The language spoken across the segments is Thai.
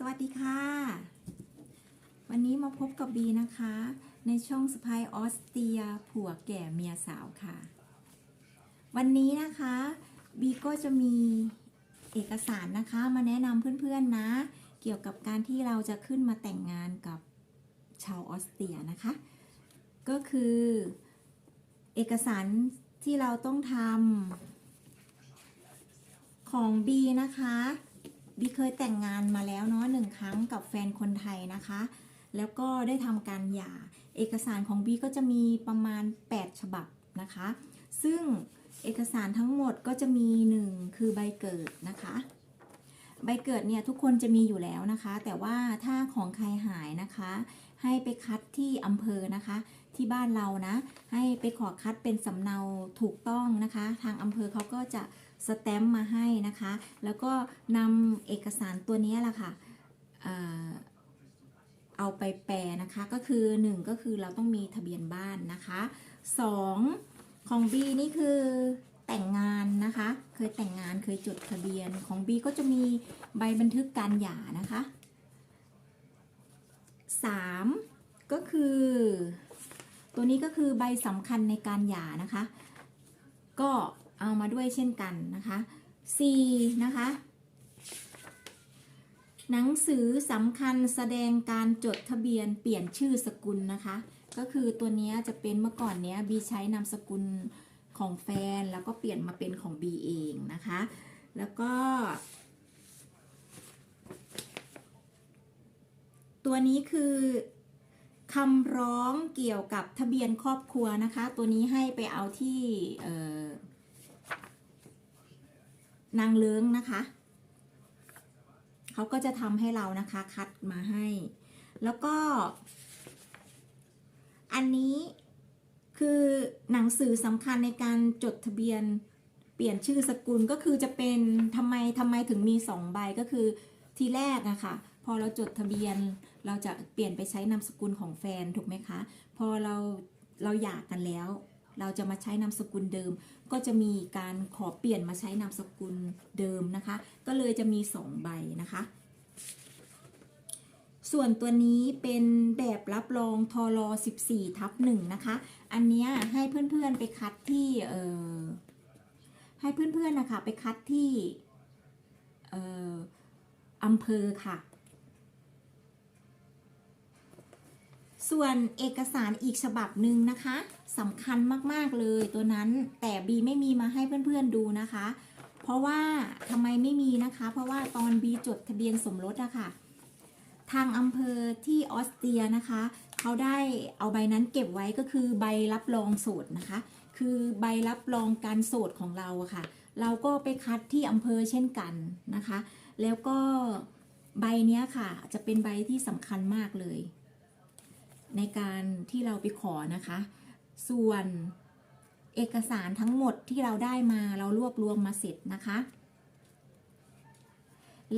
สวัสดีค่ะ วันนี้มาพบกับบีนะคะ ในช่องสปายออสเตรียผัวแก่เมียสาวค่ะ วันนี้นะคะ บีก็จะมีเอกสารนะคะมาแนะนำเพื่อนๆนะ เกี่ยวกับการที่เราจะขึ้นมาแต่งงานกับชาวออสเตรียนะคะ ก็คือเอกสารที่เราต้องทำของบีนะคะ บีเคยแต่งงานมาแล้วเนาะหนึ่งครั้งกับแฟนคนไทยนะคะ แล้วก็ได้ทำการหย่า เอกสารของบีก็จะมีประมาณ 8 ฉบับนะคะ ซึ่งเอกสารทั้งหมดก็จะมีหนึ่งคือใบเกิดนะคะ ใบเกิดเนี่ยทุกคนจะมีอยู่แล้วนะคะ แต่ว่าถ้าของใครหายนะคะ ให้ไปคัดที่อำเภอนะคะ ที่บ้านเรานะ ให้ไปขอคัดเป็นสำเนาถูกต้องนะคะ ทางอำเภอเขาก็จะ สแตมป์มาให้นะคะ แล้วก็นำเอกสารตัวนี้แหละค่ะเอ่อเอาไปแปลนะคะก็คือ 1 ก็คือเราต้องมีทะเบียนบ้านนะคะ 2 ของ B นี่คือแต่งงานนะคะ เคยแต่งงานเคยจดทะเบียนของ B ก็จะมีใบบันทึกการหย่านะคะ 3 ก็คือ ตัวนี้ก็คือใบสำคัญในการหย่านะคะ ก็ เอามาด้วยเช่นกันนะคะ4นะคะ หนังสือสำคัญแสดงการจดทะเบียนเปลี่ยนชื่อสกุลนะคะ ก็คือตัวนี้จะเป็นเมื่อก่อนเนี้ยบีใช้นามสกุลของแฟนแล้วก็เปลี่ยนมาเป็นของบีเองนะคะ แล้วก็ ตัวนี้คือคำร้องเกี่ยวกับทะเบียนครอบครัวนะคะ ตัวนี้ให้ไปเอาที่ นางเลื้งนะคะ เขาก็จะทำให้เรานะคะคัดมาให้ แล้วก็ อันนี้คือหนังสือสำคัญในการจดทะเบียนเปลี่ยนชื่อสกุลก็คือจะเป็นทำไมทำไมถึงมีสองใบก็คือทีแรกอะค่ะ พอเราจดทะเบียนเราจะเปลี่ยนไปใช้นามสกุลของแฟนถูกไหมคะ พอเราเราหย่ากันแล้ว เราจะมาใช้นามสกุลเดิม ก็จะมีการขอเปลี่ยนมาใช้นามสกุลเดิมนะคะ ก็เลยจะมีสองใบนะคะ ส่วนตัวนี้เป็นแบบรับรองทร14 ทับ1นะคะ อันนี้ให้เพื่อนๆไปคัดที่เออให้เพื่อนๆนะคะไปคัดที่เอออำเภอค่ะส่วนเอกสารอีกฉบับหนึ่งนะคะ สำคัญมากๆเลยตัวนั้นแต่บีไม่มีมาให้เพื่อนๆดูนะคะ เพราะว่าทำไมไม่มีนะคะ เพราะว่าตอนบีจดทะเบียนสมรสอะค่ะ ทางอำเภอที่ออสเตรียนะคะ เขาได้เอาใบนั้นเก็บไว้ก็คือใบรับรองโสดนะคะ คือใบรับรองการโสดของเราอะค่ะ เราก็ไปคัดที่อำเภอเช่นกันนะคะ แล้วก็ใบเนี้ยค่ะ จะเป็นใบที่สำคัญมากเลย ในการที่เราไปขอนะคะ ส่วนเอกสารทั้งหมดที่เราได้มาเรารวบรวมมาเสร็จนะคะ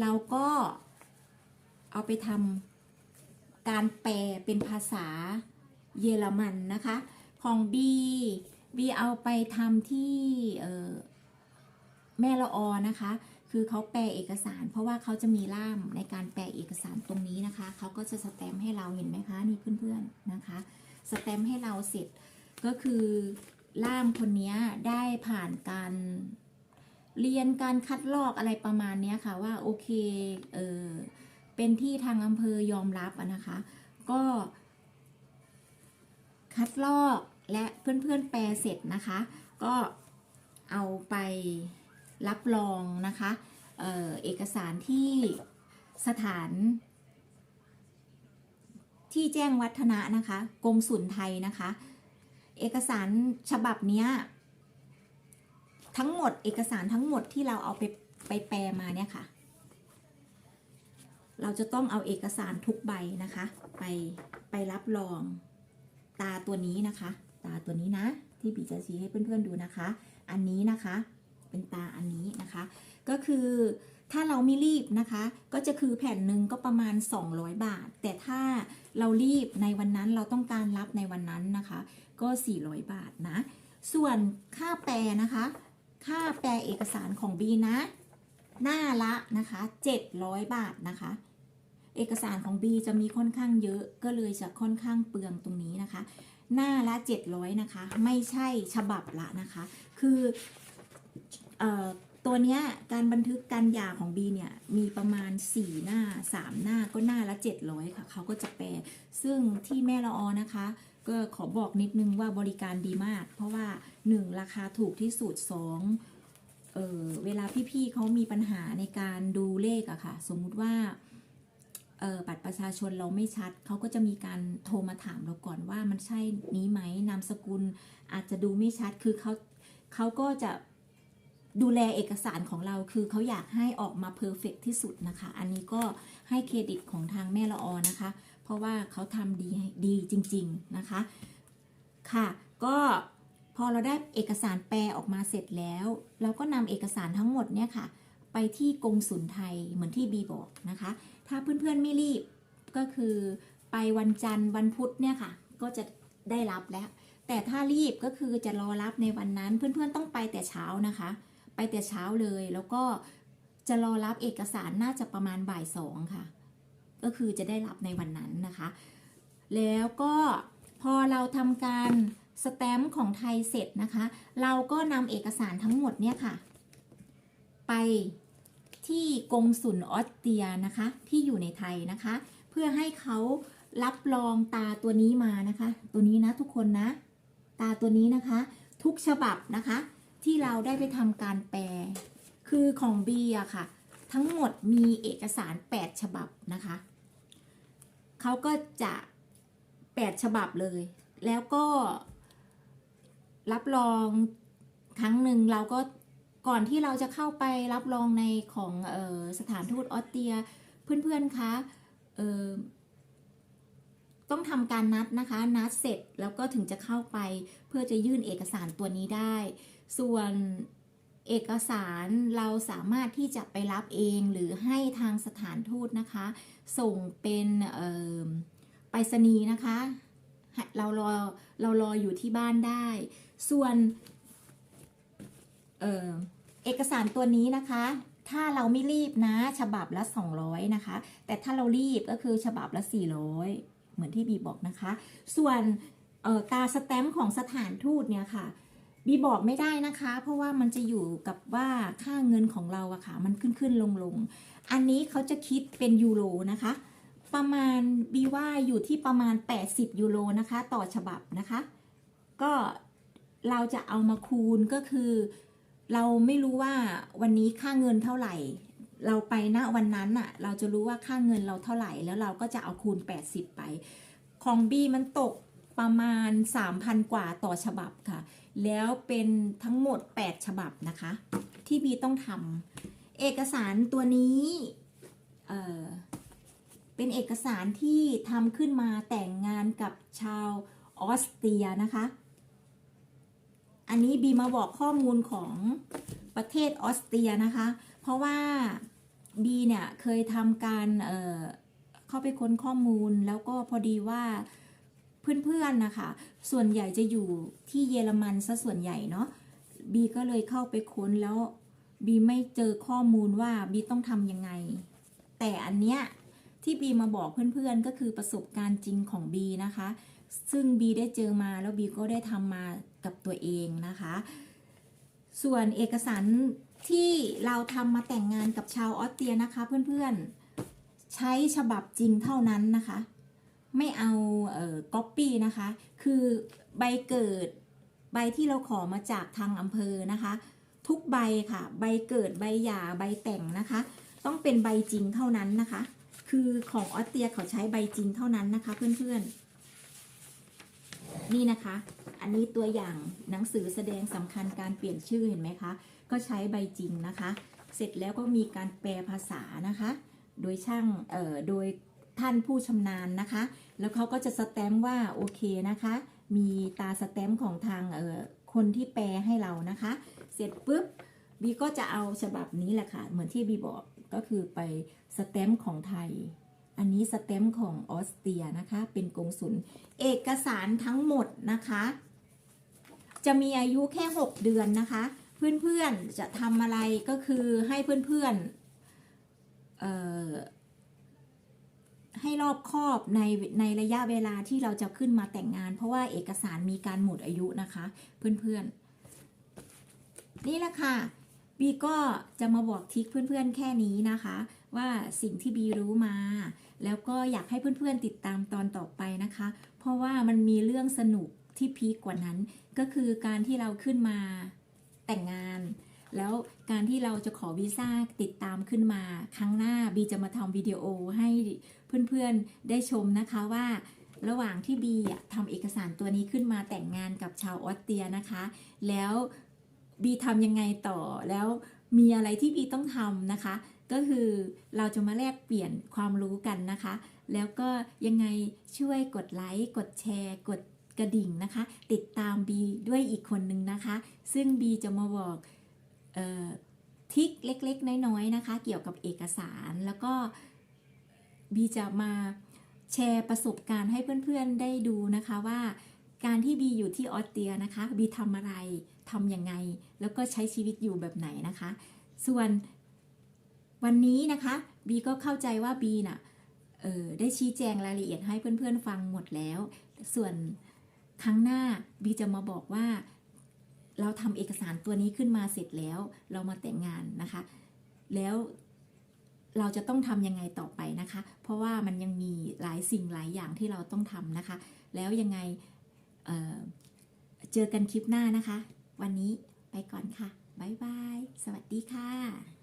เราก็เอาไปทำการแปลเป็นภาษาเยอรมันนะคะ ของ B B เอาไปทำที่เออแม่ละออนะคะ คือเขาแปลเอกสาร เพราะว่าเขาจะมีล่ามในการแปลเอกสารตรงนี้นะคะ เขาก็จะสแตมป์ให้เราเห็นไหมคะ นี่เพื่อนๆนะคะ สแตมป์ให้เราเสร็จ ก็คือล่ามคนนี้ได้ผ่านการเรียนการคัดลอกอะไรประมาณนี้ค่ะว่าโอเคเออเป็นที่ทางอำเภอยอมรับนะคะ ก็ คัดลอกและเพื่อนๆแปลเสร็จนะคะ ก็เอาไปรับรองนะคะเออเอกสารที่สถาน ที่แจ้งวัฒนะนะคะกรมศุลไทยนะคะ เอกสารฉบับเนี้ยทั้งหมดเอกสารทั้งหมดที่เราเอาไปไปแปลมาเนี่ยค่ะ เราจะต้องเอาเอกสารทุกใบนะคะ ไปไปรับรองตาตัวนี้นะคะ ตาตัวนี้นะ ที่บีจะชี้ให้เพื่อนๆดูนะคะ อันนี้นะคะ เป็นตาอันนี้นะคะ ก็คือ ถ้าเราไม่รีบนะคะ ก็จะคือแผ่นหนึ่งก็ประมาณ 200 บาท แต่ถ้าเรารีบในวันนั้นเราต้องการรับในวันนั้นนะคะ ก็ 400 บาทนะ ส่วนค่าแปลนะคะ ค่าแปลเอกสารของบีนะ หน้าละนะคะ 700 บาทนะคะ เอกสารของ B จะมีค่อนข้างเยอะก็เลยจะค่อนข้างเปลืองตรงนี้นะคะ หน้าละ 700 นะคะ ไม่ใช่ฉบับละนะคะ คือเอ่อ ตัวเนี้ยการบันทึกการหย่าของ B เนี่ยมีประมาณ 4 หน้า 3 หน้าก็หน้าละ 700 ค่ะเขาก็จะแปล ซึ่งที่แม่ละออนะคะ ก็ขอบอกนิดนึงว่าบริการดีมาก เพราะว่า 1 ราคาถูกที่สุด2เออเวลาพี่ๆเขามีปัญหาในการดูเลขอะค่ะ สมมุติว่าเออบัตรประชาชนเราไม่ชัด เขาก็จะมีการโทรมาถามเราก่อนว่ามันใช่นี้ไหมนามสกุลอาจจะดูไม่ชัดคือเขาเขาก็จะ ดูแลเอกสารของเราคือเขาอยากให้ออกมาเพอร์เฟกที่สุดนะคะ อันนี้ก็ให้เครดิตของทางแม่ละออนะคะ เพราะว่าเขาทำดีดีจริง ๆนะคะ ค่ะ ก็พอเราได้เอกสารแปลออกมาเสร็จแล้ว เราก็นำเอกสารทั้งหมดเนี่ยค่ะ ไปที่กงสุลไทยเหมือนที่บีบอกนะคะ ถ้าเพื่อนๆไม่รีบก็คือไปวันจันทร์วันพุธเนี่ยค่ะ ก็จะได้รับแล้ว แต่ถ้ารีบก็คือจะรอรับในวันนั้นเพื่อนๆต้องไปแต่เช้านะคะ ไปแต่เช้าเลย แล้วก็จะรอรับเอกสารน่าจะประมาณบ่ายสองค่ะ ก็คือจะได้รับในวันนั้นนะคะ แล้วก็พอเราทำการสแตมป์ของไทยเสร็จนะคะ เราก็นำเอกสารทั้งหมดเนี่ยค่ะ ไปที่กงสุลออสเตรียนะคะ ที่อยู่ในไทยนะคะ เพื่อให้เขารับรองตาตัวนี้มานะคะ ตัวนี้นะทุกคนนะ ตาตัวนี้นะคะ ทุกฉบับนะคะ ที่เราได้ไปทำการแปล คือของ B อะค่ะ ทั้งหมดมีเอกสาร 8 ฉบับนะคะเขาก็จะ 8 ฉบับเลย แล้วก็ รับรองครั้งหนึ่งเราก็ก่อนที่เราจะเข้าไปรับรองในของออสถานทูตออสเตรีย เพื่อนๆคะ ต้องทำการนัดนะคะ นัดเสร็จแล้วก็ถึงจะเข้าไปเพื่อจะยื่นเอกสารตัวนี้ได้ ส่วนเอกสารเราสามารถที่จะไปรับเองหรือให้ทางสถานทูตนะคะ ส่งเป็นไปรษณีย์นะคะ เรารอเรารออยู่ที่บ้านได้ ส่วนเออเอกสารตัวนี้นะคะ ถ้าเราไม่รีบนะ ฉบับละ 200 นะคะ แต่ถ้าเรารีบก็คือฉบับละ 400 เหมือนที่บีบอกนะคะ ส่วนตาสแตมป์ของสถานทูตเนี่ยค่ะบีบอกไม่ได้นะคะ เพราะว่ามันจะอยู่กับว่าค่าเงินของเราอะค่ะ มันขึ้นขึ้นลงลงอันนี้เขาจะคิดเป็นยูโรนะคะ ประมาณบีว่าอยู่ที่ประมาณ 80 ยูโรนะคะ ต่อฉบับนะคะ ก็เราจะเอามาคูณก็คือ เราไม่รู้ว่าวันนี้ค่าเงินเท่าไหร่ เราไปณวันนั้นอะเราจะรู้ว่าค่าเงินเราเท่าไหร่ แล้วเราก็จะเอาคูณ 80 ไป ของบีมันตกประมาณ 3,000 กว่าต่อฉบับค่ะ แล้วเป็นทั้งหมด 8 ฉบับนะคะ ที่บีต้องทำเอกสารตัวนี้เออเป็นเอกสารที่ทำขึ้นมาแต่งงานกับชาวออสเตรียนะคะ อันนี้บีมาบอกข้อมูลของประเทศออสเตรียนะคะ เพราะว่า บีเนี่ยเคยทำการเเข้าไปค้นข้อมูลแล้วก็พอดีว่าเพื่อนๆนะคะ ส่วนใหญ่จะอยู่ที่เยอรมันซะส่วนใหญ่เนาะบีก็เลยเข้าไปค้นแล้วบีไม่เจอข้อมูลว่าบีต้องทำยังไง แต่อันเนี้ยที่บีมาบอกเพื่อนๆก็คือประสบการณ์จริงของบีนะคะ ซึ่งบีได้เจอมาแล้วบีก็ได้ทำมากับตัวเองนะคะ ส่วนเอกสาร ที่เราทำมาแต่งงานกับชาวออสเตรียนะคะเพื่อนๆ ใช้ฉบับจริงเท่านั้นนะคะ ไม่เอาเอ่อก๊อปปี้นะคะ คือใบเกิดใบที่เราขอมาจากทางอำเภอนะคะ ทุกใบค่ะ ใบเกิดใบหย่าใบแต่งนะคะ ต้องเป็นใบจริงเท่านั้นนะคะ คือของออสเตรียเขาใช้ใบจริงเท่านั้นนะคะเพื่อนๆ นี่นะคะ อันนี้ตัวอย่างหนังสือแสดงสำคัญการเปลี่ยนชื่อเห็นไหมคะ ก็ใช้ใบจริงนะคะ เสร็จแล้วก็มีการแปลภาษานะคะ โดยช่างเอ่อโดยท่านผู้ชำนาญนะคะ แล้วเขาก็จะสแตมป์ว่าโอเคนะคะ มีตาสแตมป์ของทางเอ่อคนที่แปลให้เรานะคะ เสร็จปุ๊บบีก็จะเอาฉบับนี้แหละค่ะ เหมือนที่บีบอกก็คือไปสแตมป์ของไทย อันนี้สแตมป์ของออสเตรียนะคะ เป็นกงสุลเอกสารทั้งหมดนะคะ จะมีอายุแค่ 6 เดือนนะคะ เพื่อนๆจะทำอะไรก็คือให้เพื่อนๆเอ่อให้รอบคอบในในระยะเวลาที่เราจะขึ้นมาแต่งงาน เพราะว่าเอกสารมีการหมดอายุนะคะ เพื่อนๆ นี่แหละค่ะบีก็จะมาบอกทิกเพื่อนๆแค่นี้นะคะ ว่าสิ่งที่บีรู้มา แล้วก็อยากให้เพื่อนๆติดตามตอนต่อไปนะคะ เพราะว่ามันมีเรื่องสนุกที่พีคกว่านั้น ก็คือการที่เราขึ้นมา แต่งงาน แล้วการที่เราจะขอวีซ่าติดตามขึ้นมา ครั้งหน้าบีจะมาทำวิดีโอให้เพื่อนๆได้ชมนะคะว่าระหว่างที่บีทำเอกสารตัวนี้ขึ้นมาแต่งงานกับชาวออสเตรียนะคะ แล้วบีทำยังไงต่อแล้วมีอะไรที่บีต้องทำนะคะ ก็คือเราจะมาแลกเปลี่ยนความรู้กันนะคะ แล้วก็ยังไงช่วยกดไลค์ กดแชร์ กด กระดิ่งนะคะ ติดตามบีด้วยอีกคนนึงนะคะ ซึ่งบีจะมาบอกออทริคเล็กๆ น้อยๆนะคะ เกี่ยวกับเอกสารแล้วก็บีจะมาแชร์ประสบการณ์ให้เพื่อนๆได้ดูนะคะว่าการที่บีอยู่ที่ออสเตรียนะคะบีทำอะไรทำยังไง แล้วก็ใช้ชีวิตอยู่แบบไหนนะคะ ส่วนวันนี้นะคะบีก็เข้าใจว่าบีน่ะได้ชี้แจงรายละเอียดให้เพื่อนๆฟังหมดแล้ว ส่วน ครั้งหน้าบีจะมาบอกว่า เราทำเอกสารตัวนี้ขึ้นมาเสร็จแล้ว เรามาแต่งงานนะคะ แล้วเราจะต้องทำยังไงต่อไปนะคะ เพราะว่ามันยังมีหลายสิ่งหลายอย่างที่เราต้องทำนะคะ แล้วยังไงเเจอกันคลิปหน้านะคะ วันนี้ไปก่อนค่ะ บ๊ายบาย สวัสดีค่ะ